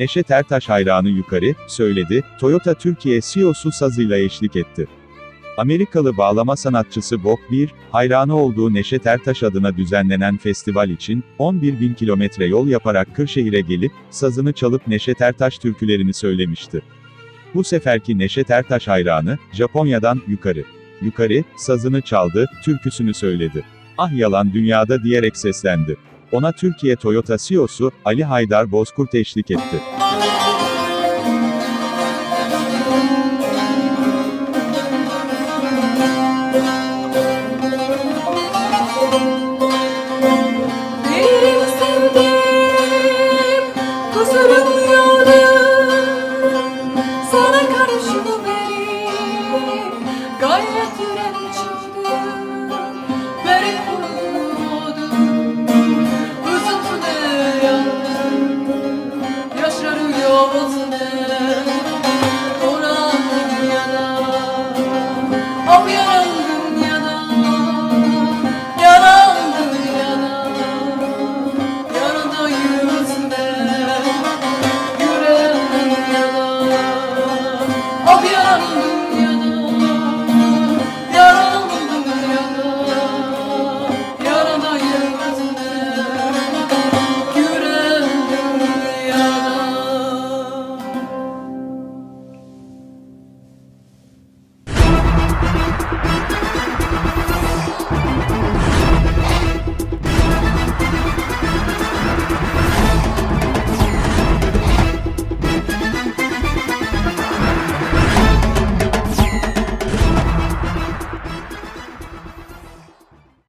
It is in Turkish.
Neşet Ertaş hayranı yukarı, söyledi, Toyota Türkiye CEO'su sazıyla eşlik etti. Amerikalı bağlama sanatçısı Bob Bir, hayranı olduğu Neşet Ertaş adına düzenlenen festival için, 11 bin kilometre yol yaparak Kırşehir'e gelip, sazını çalıp Neşet Ertaş türkülerini söylemişti. Bu seferki Neşet Ertaş hayranı, Japonya'dan, yukarı. Yukarı, sazını çaldı, türküsünü söyledi. Ah yalan dünyada diyerek seslendi. Ona Türkiye Toyota CEO'su, Ali Haydar Bozkurt eşlik etti. gayret yürekçi